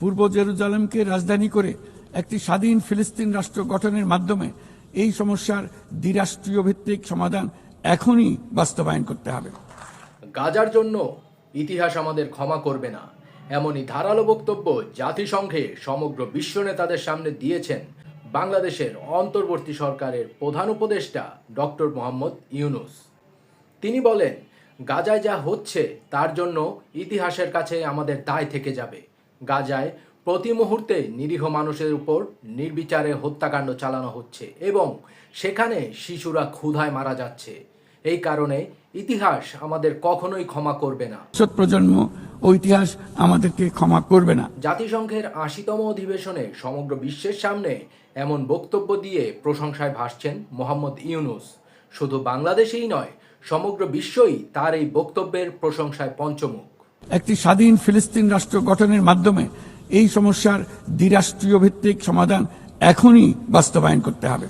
পূর্ব জেরুজালেমকে রাজধানী করে একটি স্বাধীন ফিলিস্তিন রাষ্ট্র গঠনের মাধ্যমে এই সমস্যার দ্বিরাষ্ট্রীয় ভিত্তিক সমাধান এখনই বাস্তবায়ন করতে হবে। গাজার জন্য ইতিহাস আমাদের ক্ষমা করবে না। এমনই ধারালো বক্তব্য জাতিসংঘে সমগ্র বিশ্ব নেতাদের সামনে দিয়েছেন বাংলাদেশের অন্তর্বর্তী সরকারের প্রধান উপদেষ্টা ডক্টর মোহাম্মদ ইউনুস। তিনি বলেন, গাজায় যা হচ্ছে তার জন্য ইতিহাসের কাছে আমাদের দায় থেকে যাবে। গাজায় প্রতি মুহূর্তে নিরীহ মানুষের উপর নির্বিচারে হত্যাকাণ্ড চালানো হচ্ছে এবং সেখানে শিশুরা ক্ষুধায় মারা যাচ্ছে। এই কারণে ইতিহাস আমাদের কখনোই ক্ষমা করবে না। প্রজন্ম ও ইতিহাস আমাদেরকে ক্ষমা করবে না। জাতিসংঘের আশিতম অধিবেশনে সমগ্র বিশ্বের সামনে এমন বক্তব্য দিয়ে প্রশংসায় ভাসছেন মোহাম্মদ ইউনুস। শুধু বাংলাদেশেই নয় সমগ্র বিশ্বই তার এই বক্তব্যের প্রশংসায় পঞ্চমুখ। একটি স্বাধীন ফিলিস্তিন রাষ্ট্র গঠনের মাধ্যমে এই সমস্যার দ্বিরাষ্ট্রীয় ভিত্তিক সমাধান এখনই বাস্তবায়ন করতে হবে।